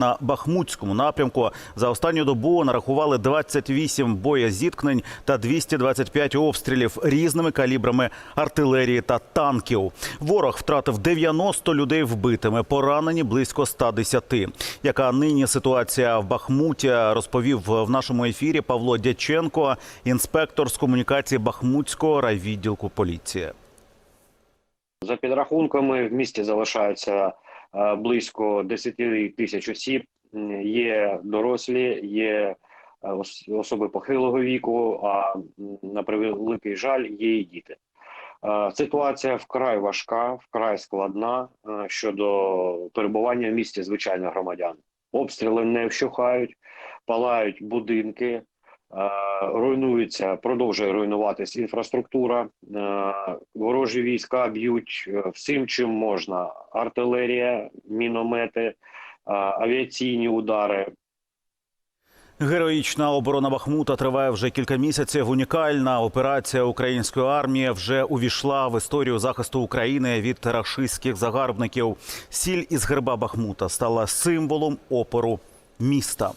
На Бахмутському напрямку за останню добу нарахували 28 боєзіткнень та 225 обстрілів різними калібрами артилерії та танків. Ворог втратив 90 людей вбитими, поранені близько 110. Яка нині ситуація в Бахмуті, розповів в нашому ефірі Павло Дяченко, інспектор з комунікації Бахмутського райвідділку поліції. За підрахунками, в місті залишається е, близько 10 тисяч осіб. Є дорослі, є е, особи похилого віку, а на превеликий жаль, є і діти. Е, Ситуація вкрай важка, вкрай складна е, щодо перебування в місті звичайних громадян. Обстріли не вщухають, палають будинки, Е, руйнується, продовжує руйнуватись інфраструктура. Е, Ворожі війська б'ють е, всім, чим можна: артилерія, міномети, е, авіаційні удари. Героїчна оборона Бахмута триває вже кілька місяців. Унікальна операція української армії вже увійшла в історію захисту України від рашистських загарбників. Сіль із герба Бахмута стала символом опору міста.